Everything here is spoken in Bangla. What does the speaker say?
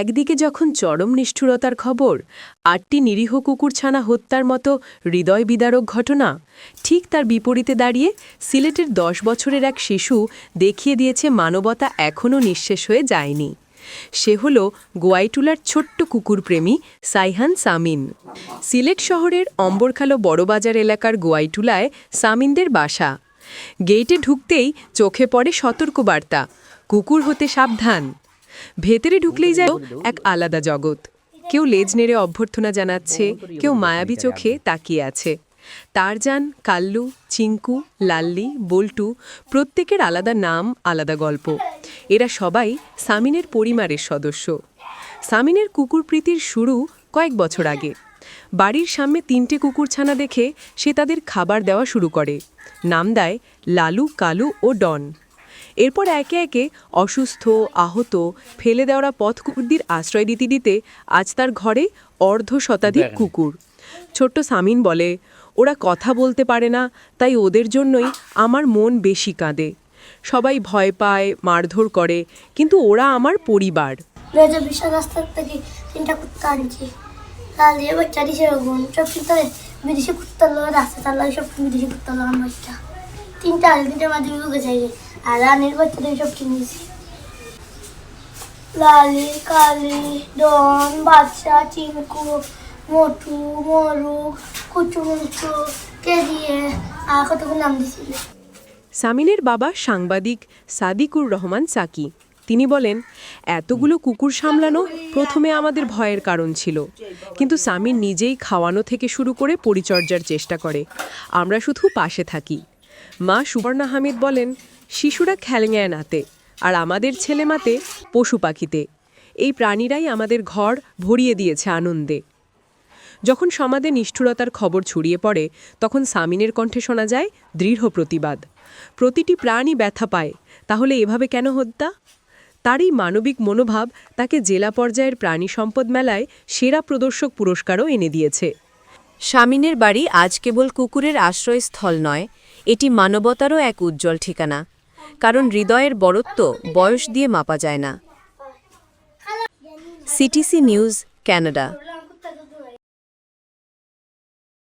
একদিকে যখন চরম নিষ্ঠুরতার খবর, আটটি নিরীহ কুকুরছানা হত্যার মতো হৃদয় বিদারক ঘটনা, ঠিক তার বিপরীতে দাঁড়িয়ে সিলেটের দশ বছরের এক শিশু দেখিয়ে দিয়েছে মানবতা এখনও নিঃশেষ হয়ে যায়নি। সে হল গোয়াইটুলার ছোট্ট কুকুরপ্রেমী সাইহান সামিন। সিলেট শহরের অম্বরখালো বড়বাজার এলাকার গোয়াইটুলায় সামিনদের বাসা। গেইটে ঢুকতেই চোখে পড়ে সতর্কবার্তা, কুকুর হতে সাবধান। ভেতরে ঢুকলেই যায় এক আলাদা জগৎ। কেউ লেজ নেড়ে অভ্যর্থনা জানাচ্ছে, কেউ মায়াবী চোখে তাকিয়ে আছে। তারজান, কাল্লু, চিঙ্কু, লাল্লি, বল্টু, প্রত্যেকের আলাদা নাম, আলাদা গল্প। এরা সবাই সামিনের পরিবারের সদস্য। সামিনের কুকুর প্রীতির শুরু কয়েক বছর আগে। বাড়ির সামনে তিনটে কুকুরছানা দেখে সে তাদের খাবার দেওয়া শুরু করে। নাম দেয় লালু, কালু ও ডন। এরপর একে একে অসুস্থ আহত ফেলে দেওয়া পথ কুকুরদের আশ্রয় দিতে দিতে আজ তার ঘরে অর্ধ শতাধিক কুকুর। ছোট্ট সামিন বলে ওরা কথা বলতে পারে না তাই ওদের জন্যই আমার মন বেশি কাঁদে। সবাই ভয় পায় মারধর করে কিন্তু ওরা আমার পরিবার। রয়েছে বিশাল রাস্তার থেকে তিনটা কুত্তা আনছি। লাল দিয়ে বাচ্চা দিছে সব কিন্তু বিদেশি কুত্তা লো রাস্তা চালা সব বিদেশি কুত্তা লো আমার তিনটা আনছি তিনটার মাঝে আর রানের লালি, কালি, ডন বাচ্চা চিনকু, মোটু, মরু কুচু মুচু কে দিয়ে? আর কতগুলো নাম দিছিল সামিনের বাবা সাংবাদিক সাদিকুর রহমান সাকি। তিনি বলেন, এতগুলো কুকুর সামলানো প্রথমে আমাদের ভয়ের কারণ ছিল। কিন্তু সামিন নিজেই খাওয়ানো থেকে শুরু করে পরিচর্যার চেষ্টা করে। আমরা শুধু পাশে থাকি। মা সুবর্ণা হামিদ বলেন শিশুরা খেলেঙায় নাতে আর আমাদের ছেলে মাতে পশু পাখিতে। এই প্রাণীরাই আমাদের ঘর ভরিয়ে দিয়েছে আনন্দে। যখন সমাজে নিষ্ঠুরতার খবর ছড়িয়ে পড়ে, তখন সামিনের কণ্ঠে শোনা যায় দৃঢ় প্রতিবাদ। প্রতিটি প্রাণী ব্যথা পায়, তাহলে এভাবে কেন হত্যা? তার এই মানবিক মনোভাব তাকে জেলা পর্যায়ের প্রাণী সম্পদ মেলায় সেরা প্রদর্শক পুরস্কারও এনে দিয়েছে। স্বামিনের বাড়ি আজ কেবল কুকুরের আশ্রয়স্থল নয়, এটি মানবতারও এক উজ্জ্বল ঠিকানা। কারণ হৃদয়ের বরত্ব বয়স দিয়ে মাপা যায় না। CTC news Canada.